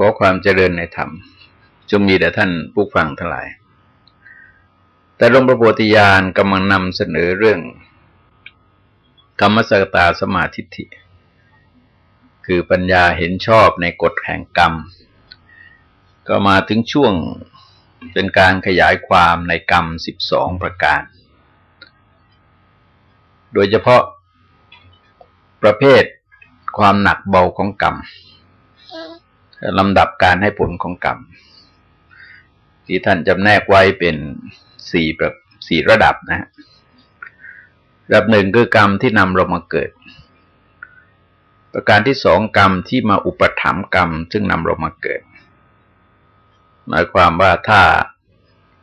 ขอความเจริญในธรรมจงมีแด่ท่านผู้ฟังทั้งหลาย แต่หลวงพระโพธิญาณกำลังนำเสนอเรื่องกรรมสกตาสมาธิิคือปัญญาเห็นชอบในกฎแห่งกรรม ก็มาถึงช่วงเป็นการขยายความในกรรมสิบสองประการ โดยเฉพาะประเภทความหนักเบาของกรรม ลำดับการให้ผลของกรรม ที่ท่านจำแนกไว้เป็นสี่แบบสี่ระดับนะฮะระดับหนึ่งคือกรรมที่นำเรามาเกิด ประการที่สองกรรมที่มาอุปถัมภ์กรรม ซึ่งนำเรามาเกิด หมายความว่าถ้า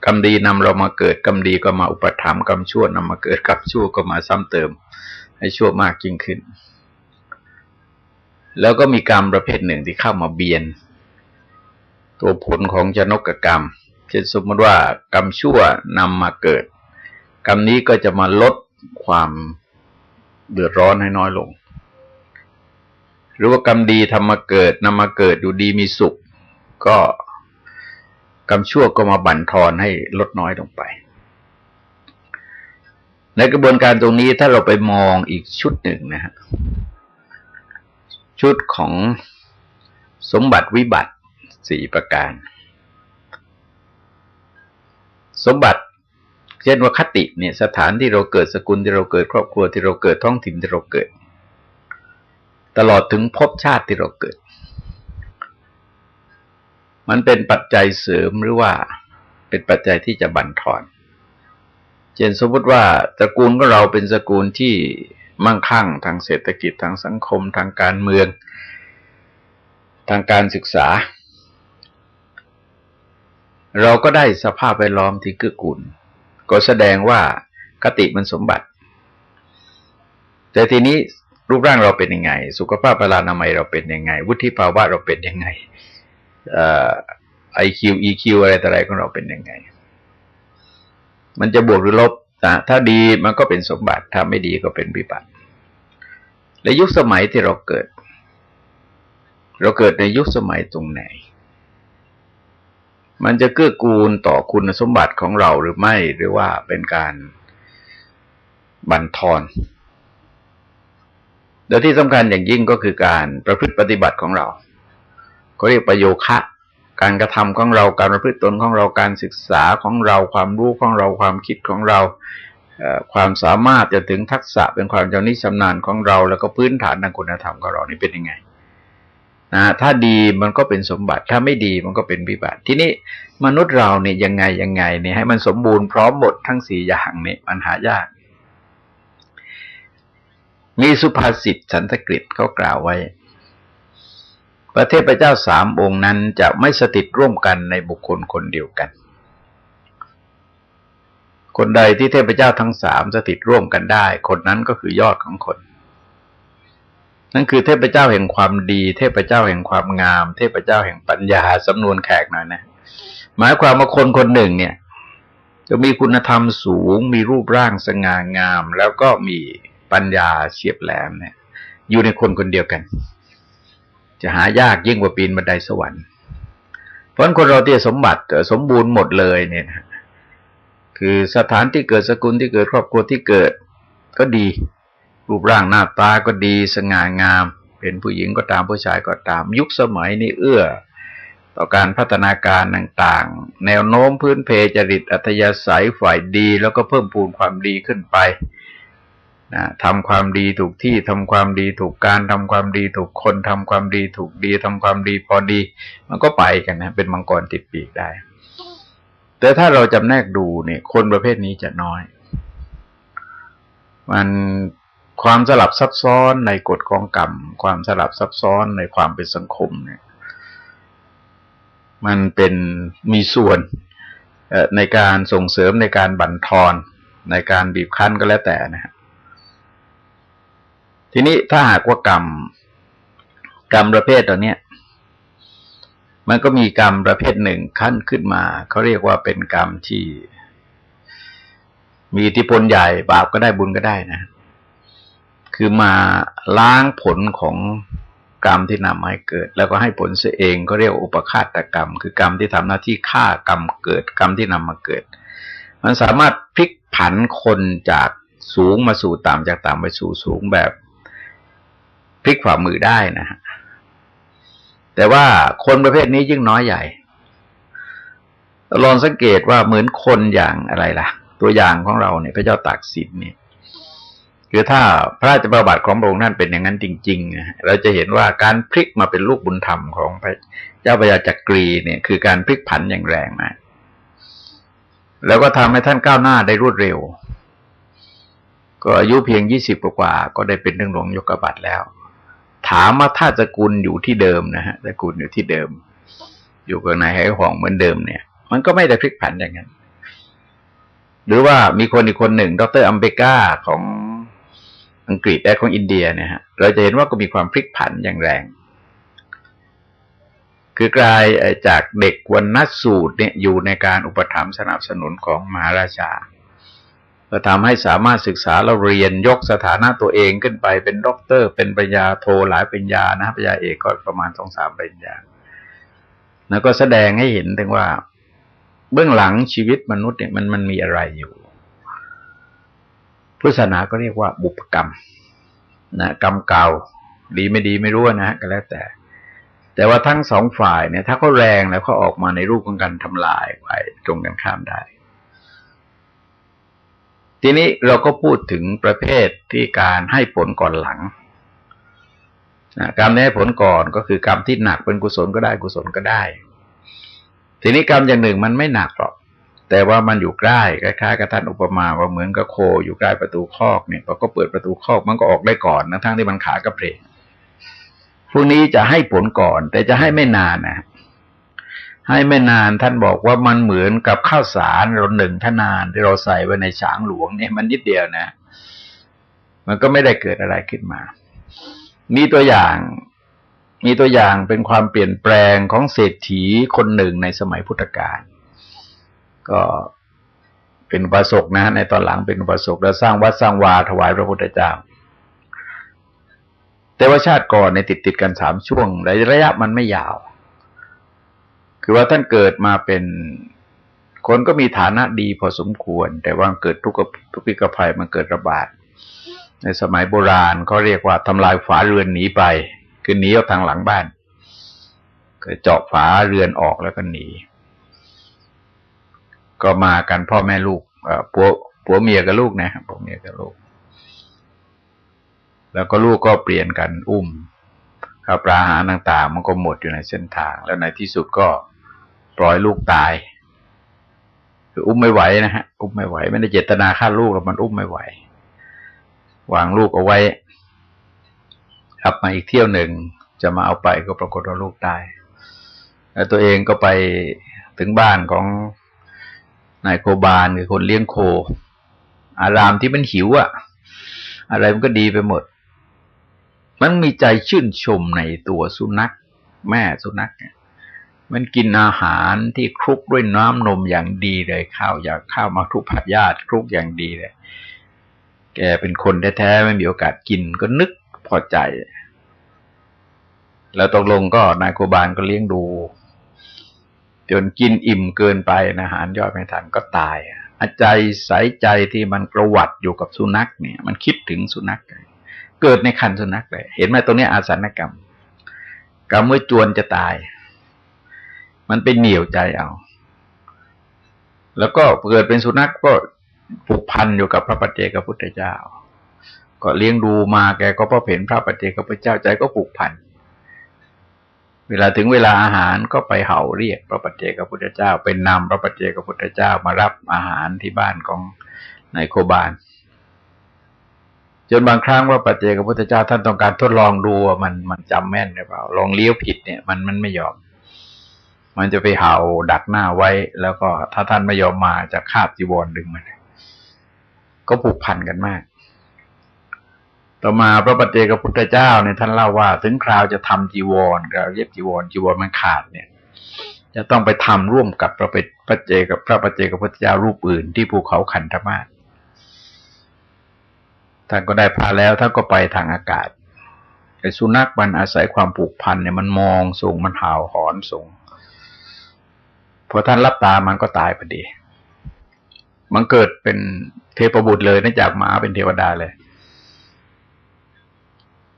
กรรมดีนำเรามาเกิดกรรมดีก็มาอุปถัมภ์กรรมชั่วนำมาเกิดกรรมชั่วก็มาซ้ำเติม ให้ชั่วมากยิ่งขึ้น แล้วก็มีกรรมประเภทหนึ่งที่เข้ามาเบียน ตัวผลของจนกกรรมเช่นสมมติว่ากรรมชั่วนำมาเกิด กรรมนี้ก็จะมาลดความเดือดร้อนให้น้อยลง หรือว่ากรรมดีทำมาเกิดนำมาเกิดอยู่ดีมีสุข ก็กรรมชั่วก็มาบั่นทอนให้ลดน้อยลงไป ในกระบวนการตรงนี้ถ้าเราไปมองอีกชุดหนึ่งนะฮะ ชุดของสมบัติวิบัติสี่ประการ สมบัติเช่นว่าคติเนี่ยสถานที่เราเกิดสกุลที่เราเกิด ครอบครัวที่เราเกิดท้องถิ่นที่เราเกิด ตลอดถึงภพชาติที่เราเกิด มันเป็นปัจจัยเสริมหรือว่าเป็นปัจจัยที่จะบั่นทอนเช่นสมมติว่าตระกูลของเราเป็นตระกูลที่ มั่งคั่ง ทางเศรษฐกิจทางสังคม ทางการเมือง ทางการศึกษา เราก็ได้สภาพแวดล้อมที่เกื้อกูลก็แสดงว่าคติมันสมบัติ แต่ทีนี้รูปร่างเราเป็นยังไง สุขภาพพลานามัยเราเป็นยังไง วุฒิภาวะเราเป็นยังไงไอคิวอีคิวอะไรต่ออะไรของเราเป็นยังไง มันจะบวกหรือลบ ถ้าดีมันก็เป็นสมบัติ ถ้าไม่ดีก็เป็นวิบัติ และยุคสมัยที่เราเกิด เราเกิดในยุคสมัยตรงไหน มันจะเกื้อกูลต่อคุณสมบัติของเราหรือไม่หรือว่าเป็นการบันทอนโดยที่สำคัญอย่างยิ่งก็คือการประพฤติปฏิบัติของเราเขาเรียกประโยคะ การกระทำของเราการประพฤติตนของเราการศึกษาของเราความรู้ของเราความคิดของเราความสามารถจะถึงทักษะเป็นความจำนิชำนาญของเรา แล้วก็พื้นฐานทางคุณธรรมของเรานี่เป็นยังไงนะถ้าดีมันก็เป็นสมบัติ ถ้าไม่ดีมันก็เป็นวิบัติ ทีนี้มนุษย์เราเนี่ยยังไงยังไงเนี่ยให้มันสมบูรณ์พร้อมหมดทั้งสี่อย่างเนี่ยมันหายาก มีสุภาษิตสันสกฤตเขากล่าวไว้ ประเทศพระเจ้าสามองค์นั้นจะไม่สถิตร่วมกันในบุคคลคนเดียวกัน คนใดที่เทพเจ้าทั้งสามสถิตร่วมกันได้ คนนั้นก็คือยอดของคน นั่นคือเทพเจ้าแห่งความดี เทพเจ้าแห่งความงาม เทพเจ้าแห่งปัญญาสำนวนแขกหน่อยนะ หมายความว่าคนคนหนึ่งเนี่ย จะมีคุณธรรมสูง มีรูปร่างสง่างาม แล้วก็มีปัญญาเฉียบแหลมเนี่ย อยู่ในคนคนเดียวกัน จะหายากยิ่งกว่าปีนบันไดสวรรค์ เพราะคนเราที่สมบัติสมบูรณ์หมดเลยเนี่ยคือสถานที่เกิดสกุลที่เกิดครอบครัวที่เกิดก็ดี รูปร่างหน้าตาก็ดีสง่างาม เป็นผู้หญิงก็ตามผู้ชายก็ตาม ยุคสมัยนี้เอื้อ ต่อการพัฒนาการต่างๆ แนวโน้มพื้นเพจริตอัธยาศัยฝ่ายดี แล้วก็เพิ่มพูนความดีขึ้นไป นะทำความดีถูกที่ทำความดีถูกการทำความดีถูกคนทำความดีถูกดีทำความดีพอดี มันก็ไปกันนะ เป็นมังกรติดปีกได้ แต่ถ้าเราจำแนกดูเนี่ย คนประเภทนี้จะน้อย มันความสลับซับซ้อนในกฎของกรรม ความสลับซับซ้อนในความเป็นสังคมเนี่ย มันเป็นมีส่วนในการส่งเสริมในการบั่นทอนในการบีบคั้นก็แล้วแต่นะครับ ทีนี้ถ้าหากว่ากรรม กรรมประเภทตัวเนี้ยมันก็มีกรรมประเภทหนึ่งขั้นขึ้นมา เขาเรียกว่าเป็นกรรมที่ มีอิทธิพลใหญ่บาปก็ได้บุญก็ได้นะ คือมาล้างผลของกรรมที่นำมาให้เกิด แล้วก็ให้ผลเสียเองก็เรียกอุปคาตกรรม คือกรรมที่ทำหน้าที่ฆ่ากรรมเกิดกรรมที่นำมาเกิด มันสามารถพลิกผันคนจากสูงมาสู่ต่ำจากต่ำไปสู่สูงแบบ พลิกฝ่ามือได้นะฮะแต่ว่าคนประเภทนี้ยิ่งน้อยใหญ่ ลองสังเกตว่าเหมือนคนอย่างอะไรล่ะ ตัวอย่างของเราเนี่ยพระเจ้าตากสินเนี่ยคือถ้าพระราชประวัติของพระองค์ท่านเป็นอย่างนั้นจริงๆ เราจะเห็นว่าการพลิกมาเป็นลูกบุญธรรมของพระเจ้าพระยาจักรีเนี่ย คือการพลิกผันอย่างแรงมากแล้วก็ทำให้ท่านก้าวหน้าได้รวดเร็ว ก็อายุเพียงยี่สิบกว่าก็ได้เป็นเรื่องหลวงยกบัตรแล้ว ถามว่าถ้าสกุลอยู่ที่เดิมนะฮะสกุลอยู่ที่เดิม อยู่กับนายไหห่องเหมือนเดิมเนี่ย มันก็ไม่ได้พลิกผันอย่างนั้น หรือว่ามีคนอีกคนหนึ่ง ดรอัมเบกาของอังกฤษและของอินเดียเนี่ยฮะเราจะเห็นว่าก็มีความพลิกผันอย่างแรง คือกลายจากเด็กวันนัสูตรเนี่ยอยู่ในการอุปถัมภ์สนับสนุนของมหาราชา ก็ทำให้สามารถศึกษาเราเรียนยกสถานะตัวเองขึ้นไปเป็นด็อกเตอร์ เป็นปริญญาโทหลายปริญญานะปริญญาเอกก็ประมาณสองสามปริญญา แล้วก็แสดงให้เห็นถึงว่า เบื้องหลังชีวิตมนุษย์เนี่ยมันมันมีอะไรอยู่พุทธศาสนาก็เรียกว่าบุพกรรมนะกรรมเก่า ดีไม่ดีไม่รู้นะก็แล้วแต่ แต่ว่าทั้งสองฝ่ายเนี่ย ถ้าเขาแรงแล้วเขาออกมาในรูปของการทำลายไปตรงกันข้ามได้ ทีนี้เราก็พูดถึงประเภทที่การให้ผลก่อนหลังนะกรรมที่ให้ผลก่อนก็คือกรรมที่หนักเป็นกุศลก็ได้กุศลก็ได้ ทีนี้กรรมอย่างหนึ่งมันไม่หนักหรอกแต่ว่ามันอยู่ใกล้คล้ายๆกับท่านอุปมาว่าเหมือนกับโคอยู่ใกล้ประตูคอกเนี่ยพอก็เปิดประตูคอกมันก็ออกได้ก่อนนะทั้งที่มันขากระเพลพวกนี้จะให้ผลก่อน แต่จะให้ไม่นานนะ ให้ไม่นานท่านบอกว่ามันเหมือนกับข้าวสารเราหนึ่งทนานที่เราใส่ไว้ในฉางหลวงเนี่ยมันนิดเดียวนะ มันก็ไม่ได้เกิดอะไรขึ้นมา มีตัวอย่าง มีตัวอย่างเป็นความเปลี่ยนแปลงของเศรษฐีคนหนึ่งในสมัยพุทธกาลก็เป็นอุปสกนะ ในตอนหลังเป็นอุปสกแล้วสร้างวัดสร้างวาถวายพระพุทธเจ้า แต่ว่าชาติก่อนในติดติดกันสามช่วงระยะมันไม่ยาว คือว่าท่านเกิดมาเป็นคนก็มีฐานะดีพอสมควร แต่ว่าเกิดทุกทุกิกภัยมันเกิดระบาด ในสมัยโบราณเขาเรียกว่าทำลายฝาเรือนหนีไป คือหนีออกทางหลังบ้านกิดเจาะฝาเรือนออกแล้วก็หนี ก็มากันพ่อแม่ลูกผัวผัวเมียกับลูกนะผัวเมียกับลูก แล้วก็ลูกก็เปลี่ยนกันอุ้มข้าวปลาอาหารต่างๆ มันก็หมดอยู่ในเส้นทาง แล้วในที่สุดก็ ปล่อยลูกตาย คืออุ้มไม่ไหวนะฮะ อุ้มไม่ไหว ไม่ได้เจตนาฆ่าลูกหรอกมันอุ้มไม่ไหว วางลูกเอาไว้ขับมาอีกเที่ยวหนึ่งจะมาเอาไปก็ปรากฏว่าลูกตาย แล้วตัวเองก็ไปถึงบ้านของนายโคบาลคือคนเลี้ยงโค อารามที่มันหิวอะอะไรมันก็ดีไปหมด มันมีใจชื่นชมในตัวสุนัข แม่สุนัขเนี่ย มันกินอาหารที่คลุกด้วยน้ำนมอย่างดีเลยข้าวอยากข้าวมาคลุกผัดญาติคลุกอย่างดีเลยแกเป็นคนแท้ๆไม่มีโอกาสกินก็นึกพอใจ แล้วตกลงก็นายโคบาลก็เลี้ยงดู จนกินอิ่มเกินไปอาหารย่อยไม่ทันก็ตายอาใจสายใจที่มันประวัติอยู่กับสุนัขเนี่ย มันคิดถึงสุนัขเกิดในคันสุนัขเลยเห็นไหมตรงนี้อาสนกรรมกรรมเมื่อจวนจะตาย มันเป็นเหนียวใจเอา แล้วก็เกิดเป็นสุนัขก็ผูกพันอยู่กับพระปัจเจกพุทธเจ้า ก็เลี้ยงดูมาแกก็พอเห็นพระปัจเจกพุทธเจ้าใจก็ผูกพัน เวลาถึงเวลาอาหารก็ไปเห่าเรียกพระปัจเจกพุทธเจ้า เป็นนำพระปัจเจกพุทธเจ้ามารับอาหารที่บ้านของนายโคบาลจนบางครั้งว่าปัจเจกพุทธเจ้าท่านต้องการทดลองดูว่ามันมันจำแม่นหรือเปล่าลองเลี้ยวผิดเนี่ย มันมันไม่ยอม มันจะไปเห่าดักหน้าไว้ แล้วก็ถ้าท่านไม่ยอมมาจะคาบจีวรดึงมัน ก็ผูกพันกันมาก ต่อมาพระปฏิเจกพุทธเจ้าเนี่ยท่านเล่าว่า ถึงคราวจะทำจีวรกับเย็บจีวรจีวรมันขาดเนี่ย จะต้องไปทำร่วมกับพระปฏิเจกับพระปฏิเจกพุทธเจ้ารูปอื่น ที่ภูเขาขันธมาศท่านก็ได้พาแล้วท่านก็ไปทางอากาศไอ้สุนัขมันอาศัยความผูกพันเนี่ยมันมองส่งมันเห่าหอนส่ง พอท่านรับตามันก็ตายพอดี มันเกิดเป็นเทพบุตรเลยนะจากหมาเป็นเทวดาเลย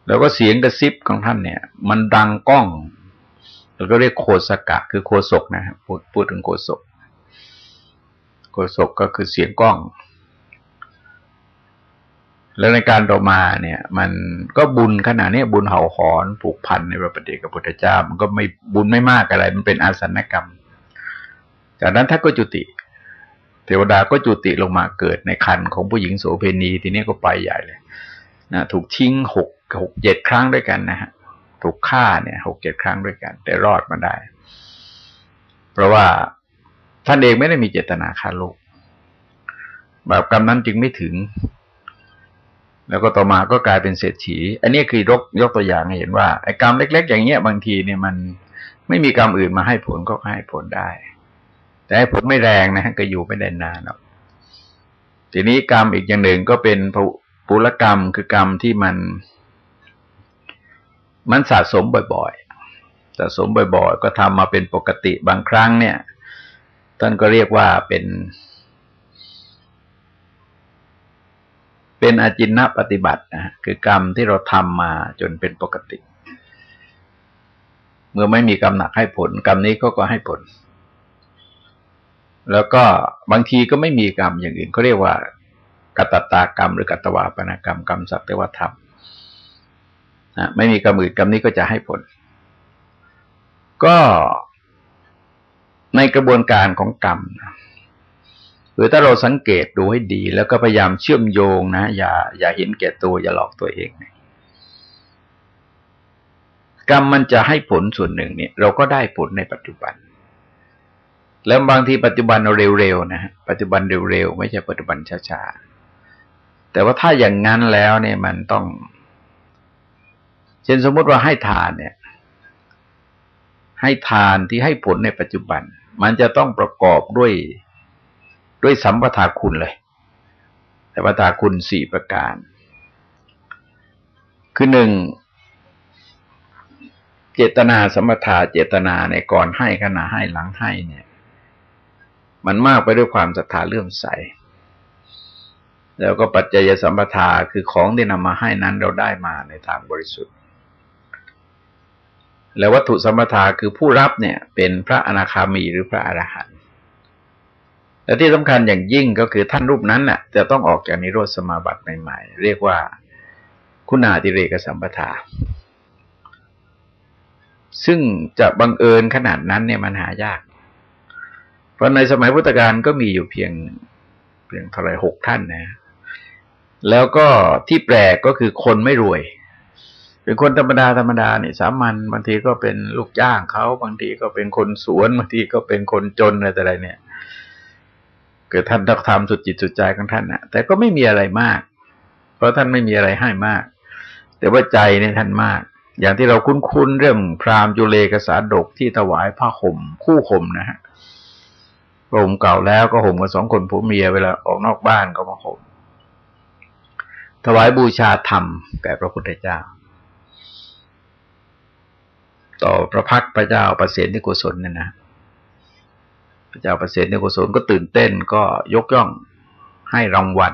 แล้วก็เสียงกระซิบของท่านเนี่ย มันดังก้อง แล้วก็เรียกโคสกะ คือโคศกนะครับพูดพูดถึงโคศก โคศกก็คือเสียงก้อง แล้วในการต่อมาเนี่ย มันก็บุญขนาดนี้บุญเห่าหอนผูกพันในพระปฏิกับพุทธเจ้า มันก็ไม่บุญไม่มากอะไร มันเป็นอาสนกรรม จากนั้นท่านก็จุติ เทวดาก็จุติลงมาเกิดในคันของผู้หญิงโสเพณีทีนี้ก็ไปใหญ่เลยนะถูกทิ้งหกหกเจ็ดครั้งด้วยกันนะฮะถูกฆ่าเนี่ยหกเจ็ดครั้งด้วยกัน แต่รอดมาได้ เพราะว่าท่านเองไม่ได้มีเจตนาฆ่าลูกบาปกรรมนั้นจึงไม่ถึง แล้วก็ต่อมาก็กลายเป็นเศรษฐี อันนี้คือยกยกตัวอย่างให้เห็นว่าไอ้กรรมเล็ก ๆ อย่างเงี้ยบางทีเนี่ยมันไม่มีกรรมอื่นมาให้ผลก็ให้ผลได้ แต่ผลไม่แรงนะฮะก็อยู่ไม่ได้นานหรอกทีนี้กรรมอีกอย่างหนึ่งก็เป็นปุรกรรมคือกรรมที่มัน มันสะสมบ่อยๆสะสมบ่อย ๆ ก็ทำมาเป็นปกติบางครั้งเนี่ย ท่านก็เรียกว่าเป็น เป็นอาจินนปฏิบัตินะคือกรรมที่เราทำมาจนเป็นปกติ เมื่อไม่มีกรรมหนักให้ผล กรรมนี้ก็ก็ให้ผล แล้วก็บางทีก็ไม่มีกรรมอย่างอื่นเขาเรียกว่ากตตากรรม หรือกัตวาปนกรรมกรรมสัตว่าทำนะไม่มีกรรมอื่นกรรมนี้ก็จะให้ผล ก็ในกระบวนการของกรรมหรือถ้าเราสังเกตดูให้ดี แล้วก็พยายามเชื่อมโยงนะ อย่า อย่าเห็นแก่ตัว อย่าหลอกตัวเองกรรมมันจะให้ผลส่วนหนึ่งเนี่ย เราก็ได้ผลในปัจจุบัน แล้วบางทีปัจจุบันเราเร็วๆนะฮะปัจจุบันเร็วๆไม่ใช่ปัจจุบันช้าๆแต่ว่าถ้าอย่างนั้นแล้วเนี่ยมันต้อง เช่นสมมติว่าให้ทานเนี่ย ให้ทานที่ให้ผลในปัจจุบัน มันจะต้องประกอบด้วยด้วยสัมปทาคุณเลยสัมปทาคุณสี่ประการ คือหนึ่งเจตนาสัมปทาเจตนาในก่อนให้ขณะให้หลังให้เนี่ย มันมากไปด้วยความศรัทธาเลื่อมใส แล้วก็ปัจจัยสัมปทาคือของที่นำมาให้นั้นเราได้มาในทางบริสุทธิ์ แล้ววัตถุสมถาคือผู้รับเนี่ยเป็นพระอนาคามีหรือพระอรหันต์และที่สำคัญอย่างยิ่งก็คือท่านรูปนั้นน่ะจะต้องออกจากนิโรธสมาบัติใหม่ๆ เรียกว่าคุณาติเรกสัมปทา ซึ่งจะบังเอิญขนาดนั้นเนี่ยมันหายาก เพราะในสมัยพุทธกาลก็มีอยู่เพียงเพียงเท่าไรหกท่านนะ แล้วก็ที่แปลกก็คือคนไม่รวย เป็นคนธรรมดาธรรมดาเนี่ยสามัญบางทีก็เป็นลูกจ้างเขาบางทีก็เป็นคนสวนบางทีก็เป็นคนจนอะไรแต่ไรเนี่ยเกิดท่านทำสุดจิตสุดใจของท่านนะแต่ก็ไม่มีอะไรมาก เพราะท่านไม่มีอะไรให้มาก แต่ว่าใจในท่านมาก อย่างที่เราคุ้นๆเรื่องพราหมณ์จุเลกษาดกที่ถวายผ้าห่มคู่ห่มนะฮะ ห่มเก่าแล้วก็ห่มกันสองคนผัวเมียเวลาออกนอกบ้านก็มาห่มถวายบูชาธรรมแก่พระพุทธเจ้า ต่อพระพักพระเจ้าประเสริฐนิโกศลเนี่ยนะ พระเจ้าประเสริฐนิโกศลก็ตื่นเต้นก็ยกย่องให้รางวัล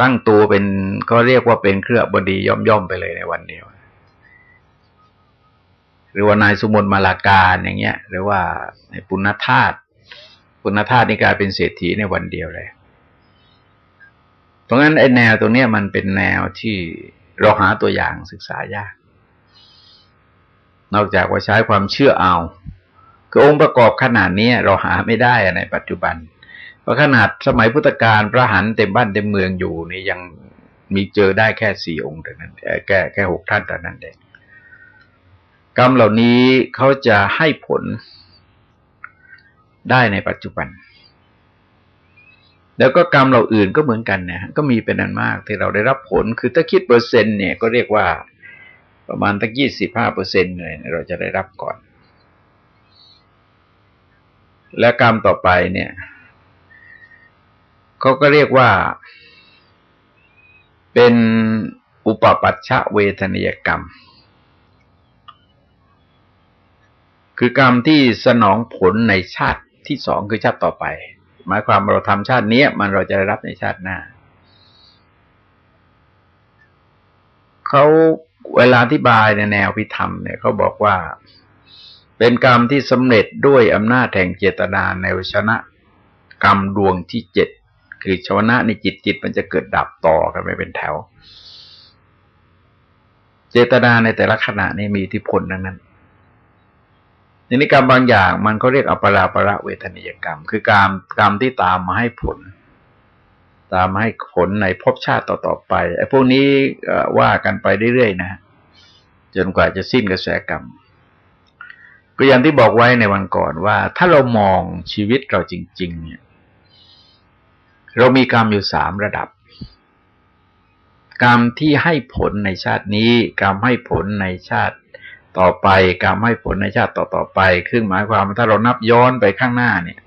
ตั้งตัวเป็นก็เรียกว่าเป็นเครือบดีย่อมย่อมไปเลยในวันเดียว หรือว่านายสุมนมาลาการอย่างเงี้ย หรือว่าในปุณธาตุ ปุณธาตุนี่กลายเป็นเศรษฐีในวันเดียวเลยเพราะงั้นไอ้แนวตรงนี้มันเป็นแนวที่เราหาตัวอย่างศึกษายาก นอกจากว่าใช้ความเชื่อเอาคือองค์ประกอบขนาดนี้เราหาไม่ได้ในปัจจุบัน เพราะขนาดสมัยพุทธกาลพระหันเต็มบ้านเต็มเมืองอยู่นี่ยังมีเจอได้แค่สี่องค์เท่านั้นแค่แค่หกท่านเท่านั้นเองกรรมเหล่านี้เขาจะให้ผล ได้ในปัจจุบัน แล้วก็กรรมเราอื่นก็เหมือนกันนะก็มีเป็นอันมากที่เราได้รับผล คือถ้าคิดเปอร์เซ็นต์เนี่ยก็เรียกว่าประมาณตั้งยี่สิบห้าเปอร์เซ็นต์เลยเราจะได้รับก่อน และกรรมต่อไปเนี่ยเขาก็เรียกว่าเป็นอุปปัชชะเวทนียกรรม คือกรรมที่สนองผลในชาติ ที่สองคือชาติต่อไป หมายความเราทำชาตินี้มันเราจะได้รับในชาติหน้าเขาเวลาอธิบายในแนวพิธรรมเนี่ยเขาบอกว่า เป็นกรรมที่สำเร็จด้วยอำนาจแห่งเจตนาในวชนะ กรรมดวงที่เจ็ดคือชวนะในจิตจิตมันจะเกิดดับต่อกันไปเป็นแถว เจตนาในแต่ละขณะนี่มีอิทธิพลดังนั้น ทีนี้กรรมบางอย่างมันก็เรียกอัปราประเวทนิยกรรม คือการกรรมที่ตามมาให้ผล ตามมาให้ผลในภพชาติต่อๆไปไอ้พวกนี้ว่ากันไปเรื่อยๆนะจนกว่าจะสิ้นกระแสกรรม ก็อย่างที่บอกไว้ในวันก่อนว่า ถ้าเรามองชีวิตเราจริง ๆ เนี่ย เรามีกรรมอยู่สามระดับ กรรมที่ให้ผลในชาตินี้ กรรมให้ผลในชาติ ต่อไปกรรมให้ผลในชาติต่อๆไปคือหมายความว่าถ้าเรานับย้อนไปข้างหน้าเนี่ย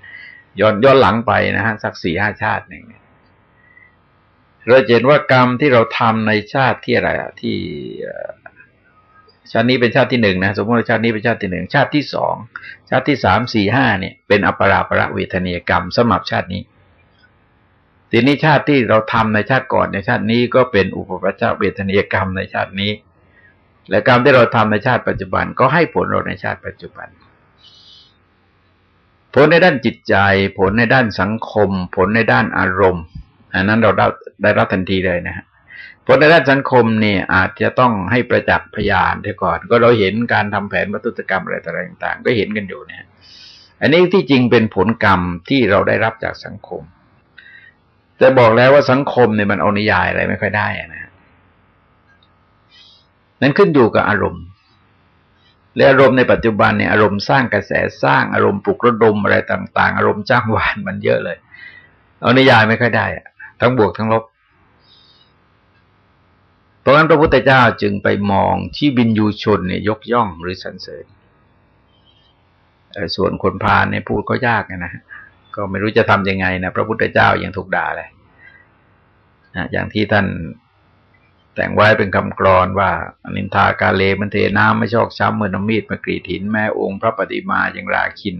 ย้อนย้อนหลังไปนะฮะสักสี่ห้าชาติหนึ่งเราเห็นว่ากรรมที่เราทำในชาติที่อะไรอะที่ชาตินี้เป็นชาติที่หนึ่งนะสมมติชาตินี้เป็นชาติที่หนึ่งชาติที่สองชาติที่สามสี่ห้าเนี่ย เป็นอัปราประเวทนียกรรมสมับชาตินี้ทีนี้ชาติที่เราทำในชาติก่อนในชาตินี้ก็เป็นอุปปัชชาเวทนียกรรมในชาตินี้ และกรรมที่เราทำในชาติปัจจุบันก็ให้ผลเราในชาติปัจจุบัน ผลในด้านจิตใจ ผลในด้านสังคม ผลในด้านอารมณ์อันนั้นเราได้ได้รับทันทีเลยนะฮะผลในด้านสังคมเนี่ยอาจจะต้องให้ประจักษ์พยานเดี๋ยวก่อน ก็เราเห็นการทำแผนวัตถุกรรมอะไรต่างๆ ก็เห็นกันอยู่เนี่ยอันนี้ที่จริงเป็นผลกรรมที่เราได้รับจากสังคม แต่บอกแล้วว่าสังคมเนี่ยมันเอานิยายอะไรไม่ค่อยได้นะ นั้นขึ้นอยู่กับอารมณ์ และอารมณ์ในปัจจุบันเนี่ยอารมณ์สร้างกระแสสร้างอารมณ์ปลุกระดมอะไรต่าง ๆ อารมณ์จ้างหวานมันเยอะเลย เอานิยายไม่ค่อยได้ทั้งบวกทั้งลบเพราะฉะนั้นพระพุทธเจ้าจึงไปมองที่บินยูชนเนี่ยยกย่องหรือสรรเสริญส่วนคนพาลเนี่ยพูดก็ยากนะก็ไม่รู้จะทำยังไงนะพระพุทธเจ้ายังถูกด่าเลยอย่างที่ท่าน แต่งไว้เป็นคำกรอนว่านินทากาเลมันเทน้ำไม่ชอกช้ำเหมือนน้ำมีดมากรีดหินแม่องค์พระปฏิมาอย่างราคิน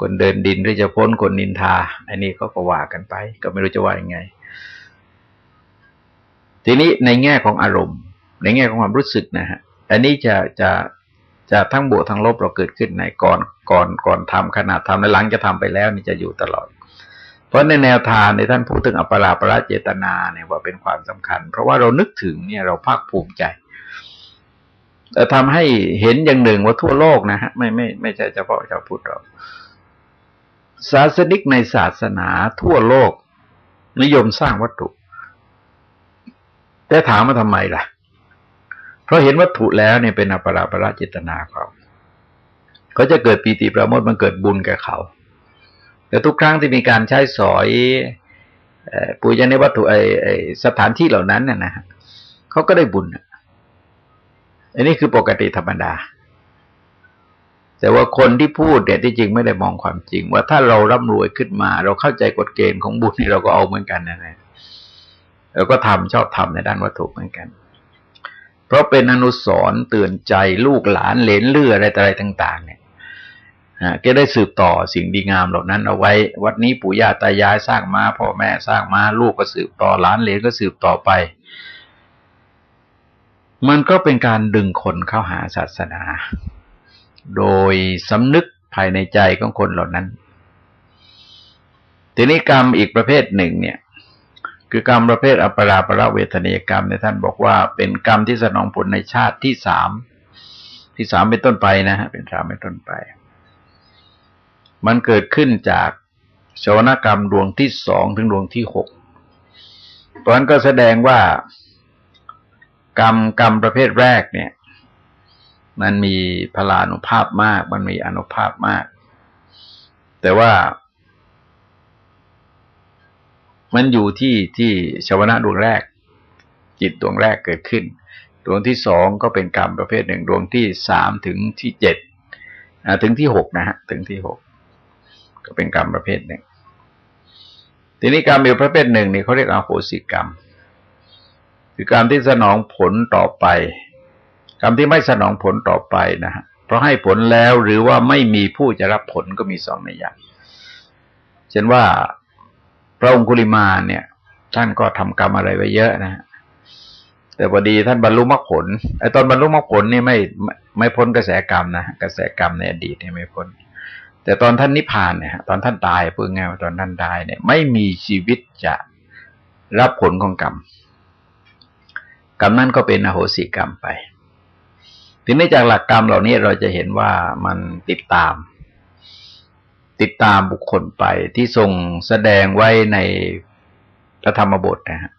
คนเดินดินหรือจะพ้นคนนินทา อันนี้ก็ก็ว่ากันไป ก็ไม่รู้จะว่ายังไง ทีนี้ในแง่ของอารมณ์ ในแง่ของความรู้สึกนะฮะอันนี้จะจะจะทั้งบวกทั้งลบเราเกิดขึ้นในก่อนก่อนก่อนทำขนาดทำและหลังจะทำไปแล้วนี่จะอยู่ตลอด เพราะในแนวทางในท่านพูดถึงอัปราประเจตนาเนี่ยว่าเป็นความสำคัญ เพราะว่าเรานึกถึงเนี่ยเราภาคภูมิใจแต่ทำให้เห็นอย่างหนึ่งว่าทั่วโลกนะฮะไม่ไม่ไม่ใช่เฉพาะชาวพุทธเราศาสนิกในศาสนาทั่วโลก นิยมสร้างวัตถุ แต่ถามมาทำไมล่ะ เพราะเห็นวัตถุแล้วเนี่ยเป็นอัปราประเจตนาเขาเขาจะเกิดปีติประโมทมันเกิดบุญแก่เขา แต่ทุกครั้งที่มีการใช้สอยปุยในวัตถุไอสถานที่เหล่านั้นน่ะนะเขาก็ได้บุญอันนี้คือปกติธรรมดา แต่ว่าคนที่พูดเนี่ยที่จริงไม่ได้มองความจริง ว่าถ้าเราร่ำรวยขึ้นมา เราเข้าใจกฎเกณฑ์ของบุญนี่เราก็เอาเหมือนกันนะนะเราก็ทำชอบทำในด้านวัตถุเหมือนกัน เพราะเป็นอนุสร์เตือนใจลูกหลานเหลนเลืออะไรอะไรต่าง ๆ เนี่ย ก็ได้สืบต่อสิ่งดีงามเหล่านั้นเอาไว้ วัดนี้ปู่ย่าตายายสร้างมาพ่อแม่สร้างมาลูกก็สืบต่อหลานเหลนก็สืบต่อไป มันก็เป็นการดึงคนเข้าหาศาสนา โดยสำนึกภายในใจของคนเหล่านั้นทีนี้กรรมอีกประเภทหนึ่งเนี่ย คือกรรมประเภทอัปราประเวทนียกรรมในท่านบอกว่า เป็นกรรมที่สนองผลในชาติที่สามที่สามเป็นต้นไปนะฮะเป็นสามเป็นต้นไป มันเกิดขึ้นจากชวนกรรมดวงที่สองถึงดวงที่หกเพราะนั้นก็แสดงว่ากรรมกรรมประเภทแรกเนี่ย มันมีพลานุภาพมาก มันมีอนุภาพมาก แต่ว่ามันอยู่ที่ที่ชวนะดวงแรก จิตดวงแรกเกิดขึ้น ดวงที่สองก็เป็นกรรมประเภทหนึ่งดวงที่สามถึงที่เจ็ดถึงที่หกนะฮะถึงที่หก ก็เป็นกรรมประเภทหนึ่ง ทีนี้กรรมอีกประเภทหนึ่งนี่เขาเรียกอาโหสิกรรม คือกรรมที่สนองผลต่อไป กรรมที่ไม่สนองผลต่อไปนะฮะเพราะให้ผลแล้วหรือว่าไม่มีผู้จะรับผลก็มีสองในอย่างเช่นว่าพระองคุลิมาเนี่ย ท่านก็ทำกรรมอะไรไว้เยอะนะฮะแต่พอดีท่านบรรลุมรรคผลไอ้ตอนบรรลุมรรคผลนี่ไม่ไม่พ้นกระแสกรรมนะกระแสกรรมในอดีตเนี่ยไม่พ้น แต่ตอนท่านนิพพานเนี่ยตอนท่านตายพูดง่ายว่าตอนท่านตายเนี่ย ไม่มีชีวิตจะรับผลของกรรมกรรมนั้นก็เป็นอโหสิกรรมไปทีนี้จากหลักกรรมเหล่านี้เราจะเห็นว่ามันติดตาม ติดตามบุคคลไปที่ทรงแสดงไว้ในพระธรรมบทนะฮะ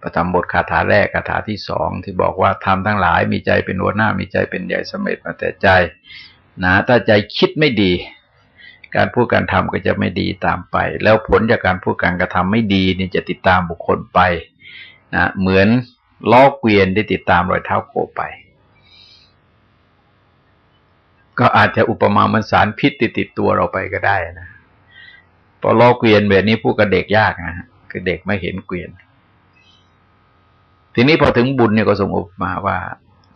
พระธรรมบทคาถาแรกคาถาที่สองที่บอกว่าทำทั้งหลายมีใจเป็นหัวหน้ามีใจเป็นใหญ่สมเร็จมาแต่ใจ นะ ถ้าใจคิดไม่ดี การพูดการทำก็จะไม่ดีตามไป แล้วผลจากการพูดการกระทำไม่ดีนี่จะติดตามบุคคลไปนะเหมือนล้อเกวียนที่ติดตามรอยเท้าโคไป ก็อาจจะอุปมามันสารพิษติดติดตัวเราไปก็ได้นะพอล้อเกวียนแบบนี้พูดกับเด็กยากนะคือเด็กไม่เห็นเกวียน ทีนี้พอถึงบุญเนี่ยก็ส่งอุปมาว่า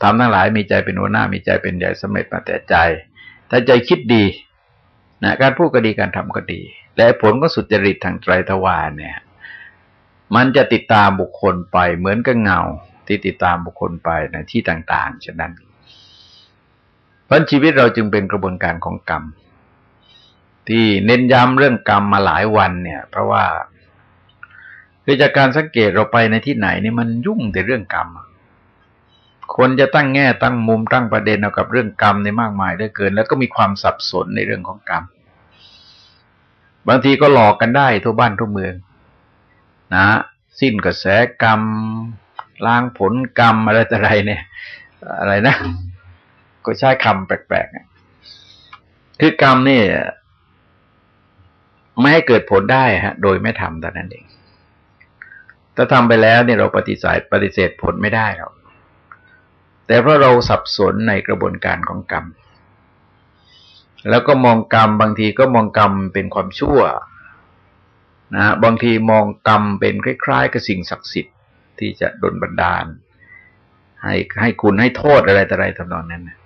ทำทั้งหลายมีใจเป็นหัวหน้ามีใจเป็นใหญ่สำเร็จมาแต่ใจ ถ้าใจคิดดี นะการพูดก็ดีการทำก็ดี และผลก็สุจริตทางไตรทวารเนี่ย มันจะติดตามบุคคลไปเหมือนกับเงาที่ติดตามบุคคลไปในที่ต่าง ๆ ฉะนั้นเพราะชีวิตเราจึงเป็นกระบวนการของกรรม ที่เน้นย้ำเรื่องกรรมมาหลายวันเนี่ย เพราะว่าคือจากการสังเกตเราไปในที่ไหนนี่มันยุ่งแต่เรื่องกรรม คนจะตั้งแง่ตั้งมุมตั้งประเด็นเอากับเรื่องกรรมในมากมายเหลือเกิน แล้วก็มีความสับสนในเรื่องของกรรม บางทีก็หลอกกันได้ทั่วบ้านทั่วเมือง นะ สิ้นกระแสกรรมล้างผลกรรมอะไรแต่ไรเนี่ย อะไรนะ ก็ใช้คำแปลกๆคือกรรมนี่ไม่ให้เกิดผลได้ฮะ โดยไม่ทำแต่นั้นเอง ถ้าทำไปแล้วเนี่ยเราปฏิเสธปฏิเสธผลไม่ได้หรอก แต่เพราะเราสับสนในกระบวนการของกรรม แล้วก็มองกรรมบางทีก็มองกรรมเป็นความชั่วนะบางทีมองกรรมเป็นคล้ายๆกับสิ่งศักดิ์สิทธิ์ที่จะดลบันดาล ให้ให้คุณให้โทษอะไรต่ออะไรทำนองนั้นนะ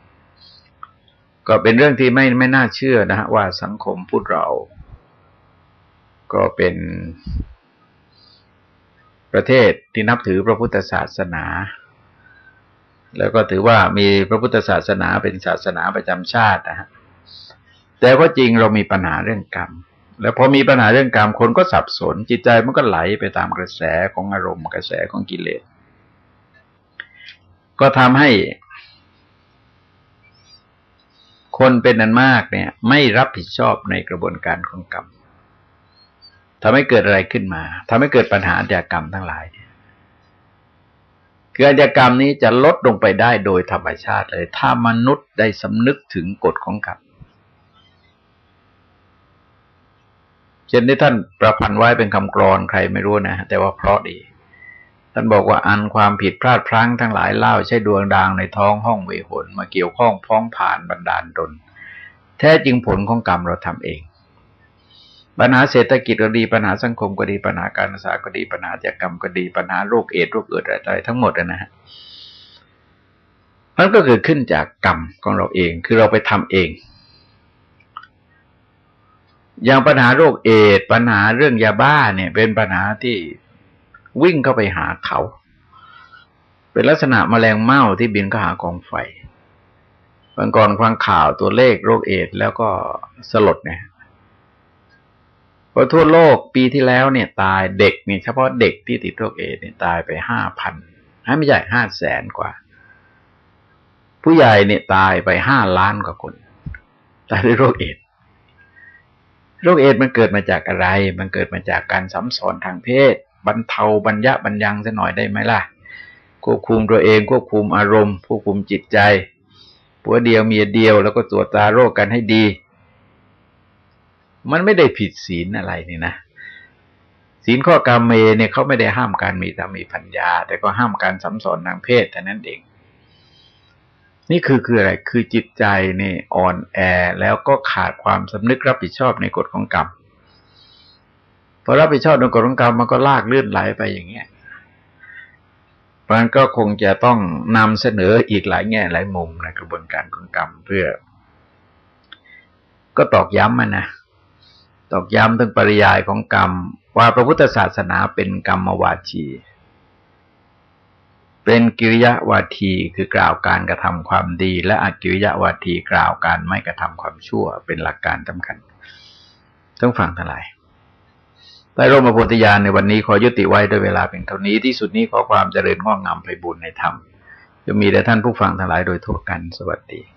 ก็เป็นเรื่องที่ไม่ไม่น่าเชื่อนะฮะว่าสังคมพุทธเรา ก็เป็นประเทศที่นับถือพระพุทธศาสนา แล้วก็ถือว่ามีพระพุทธศาสนาเป็นศาสนาประจำชาตินะฮะแต่ว่าจริงเรามีปัญหาเรื่องกรรม แล้วพอมีปัญหาเรื่องกรรมคนก็สับสน จิตใจมันก็ไหลไปตามกระแสของอารมณ์กระแสของกิเลส ก็ทำให้ คนเป็นนันมากเนี่ย ไม่รับผิดชอบในกระบวนการของกรรมทำให้เกิดอะไรขึ้นมาทำให้เกิดปัญหาอาชญากรรมทั้งหลาย คืออาชญากรรมนี้จะลดลงไปได้โดยธรรมชาติเลย ถ้ามนุษย์ได้สำนึกถึงกฎของกรรมเช่นที่ท่านประพันธ์ไว้เป็นคำกรอนใครไม่รู้นะ แต่ว่าเพราะดี ท่านบอกว่าอันความผิดพลาดพลั้งทั้งหลายเล่าใช่ดวงดางในท้องห้องเวหนมาเกี่ยวข้องพ้องผ่านบันดาลตนแท้จริงผลของกรรมเราทำเอง ปัญหาเศรษฐกิจก็ดีปัญหาสังคมก็ดีปัญหาการศึกษาก็ดีปัญหาจากกรรมก็ดีปัญหาโรคเอดโรคเกิดอะไรทั้งหมดนะฮะมันก็เกิดขึ้นจากกรรมของเราเองคือเราไปทำเอง อย่างปัญหาโรคเอดปัญหาเรื่องยาบ้าเนี่ย เป็นปัญหาที่วิ่งเข้าไปหาเขา เป็นลักษณะแมลงเม่าที่บินเข้าหากองไฟบางก่อนฟังข่าวตัวเลขโรคเอดแล้วก็สลดเนี่ย พอทั่วโลกปีที่แล้วเนี่ยตายเด็กเนี่ยเฉพาะเด็กที่ติดโรคเอดเนี่ยตายไปห้าพันไม่ใช่ห้าแสนกว่า ผู้ใหญ่เนี่ยตายไปห้าล้านกว่าคน ตายด้วยโรคเอดโรคเอดมันเกิดมาจากอะไร มันเกิดมาจากการสัมสอนทางเพศ บรรเทาบรรยะบรรยังซะหน่อยได้ไหมล่ะ ควบคุมตัวเองควบคุมอารมณ์ควบคุมจิตใจผัวเดียวเมียเดียวแล้วก็ตรวจตาโรคกันให้ดี มันไม่ได้ผิดศีลอะไรนี่นะศีลข้อกามเมเนี่ยเขาไม่ได้ห้ามการมีสามีพัญญา แต่ก็ห้ามการสัมสอนทางเพศแต่นั้นเอง นี่คือคืออะไรคือจิตใจนี่อ่อนแอแล้วก็ขาดความสำนึกรับผิดชอบในกฎของกรรมพอรับผิดชอบในกฎของกรรมมันก็ลากเลื่อนไหลไปอย่างเงี้ยเพราะนั้นก็คงจะต้องนำเสนออีกหลายแง่หลายมุมในกระบวนการของกรรมเพื่อ ก็ตอกย้ำมันนะ ตอกย้ำถึงปริยายของกรรม ว่าพระพุทธศาสนาเป็นกรรมวาจี เป็นกิริยาวาทีคือกล่าวการกระทำความดี และอกิริยาวาทีกล่าวการไม่กระทำความชั่ว เป็นหลักการสำคัญต้องฟังทั้งหลายใต้ร่มพระโพธิญาณในวันนี้ขอยุติไว้ด้วยเวลาเพียงเท่านี้ที่สุดนี้ขอความเจริญงอกงามไปบุญในธรรมจะมีแด่ท่านผู้ฟังทั้งหลายโดยทั่วกันสวัสดี